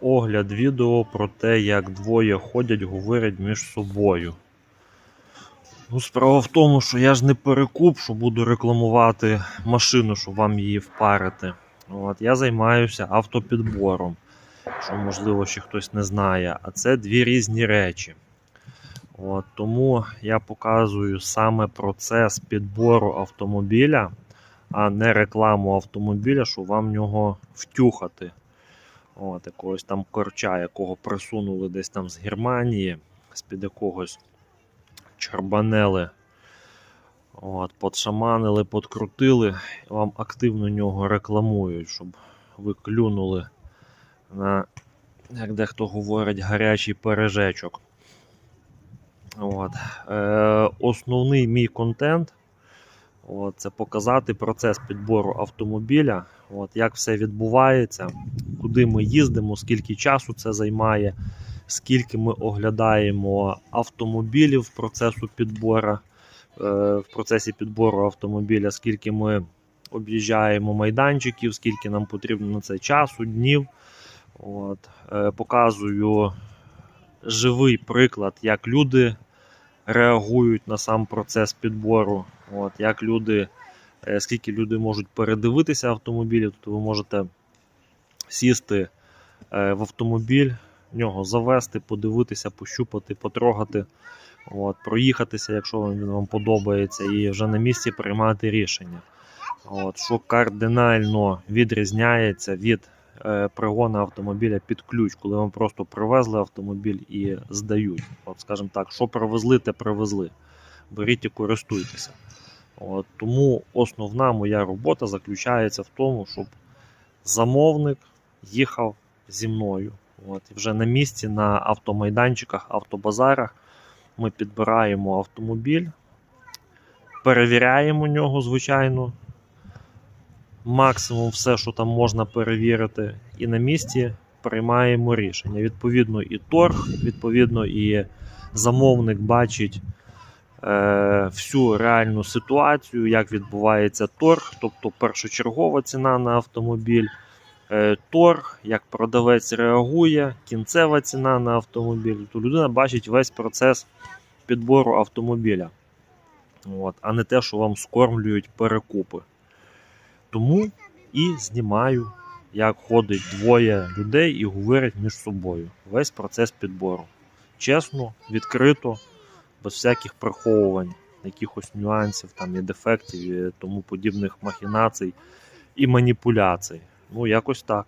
огляд відео про те, як двоє ходять, говорять між собою. Ну, справа в тому, що я ж не перекуп, що буду рекламувати машину, щоб вам її впарити. От, я займаюся автопідбором, що можливо ще хтось не знає. А це дві різні речі. От, тому я показую саме процес підбору автомобіля, а не рекламу автомобіля, щоб вам нього втюхати. От, якогось там корча, якого присунули десь там з Германії, з-під якогось чарбанели. От, подшаманили, подкрутили, вам активно нього рекламують, щоб ви клюнули на, як дехто говорить, гарячий пережечок. От. Е, основний мій контент от, це показати процес підбору автомобіля, от, як все відбувається, куди ми їздимо, скільки часу це займає, скільки ми оглядаємо автомобілів процесу підбору, е, в процесі підбору автомобіля, скільки ми об'їжджаємо майданчиків, скільки нам потрібно на це часу, днів. От, е, показую живий приклад, як люди реагують на сам процес підбору. От, як люди, е, скільки люди можуть передивитися автомобілі, тобто ви можете сісти е, в автомобіль, в нього завести, подивитися, пощупати, потрогати, от, проїхатися, якщо він вам подобається, і вже на місці приймати рішення. От, що кардинально відрізняється від е, пригону автомобіля під ключ, коли вам просто привезли автомобіль і здають. От, скажімо так, що привезли, те привезли. Беріть і користуйтеся. От, тому основна моя робота заключається в тому, щоб замовник їхав зі мною. От, і вже на місці, на автомайданчиках, автобазарах ми підбираємо автомобіль, перевіряємо нього, звичайно, максимум все, що там можна перевірити, і на місці приймаємо рішення. Відповідно, і торг, відповідно, і замовник бачить е, всю реальну ситуацію, як відбувається торг, тобто першочергова ціна на автомобіль. Е, Торг, як продавець реагує, кінцева ціна на автомобіль, то людина бачить весь процес підбору автомобіля, От, а не те, що вам скормлюють перекупи. Тому і знімаю, як ходить двоє людей і говорять між собою. Весь процес підбору. Чесно, відкрито, без всяких приховувань, якихось нюансів там, і дефектів і тому подібних махінацій і маніпуляцій. Ну, якось так.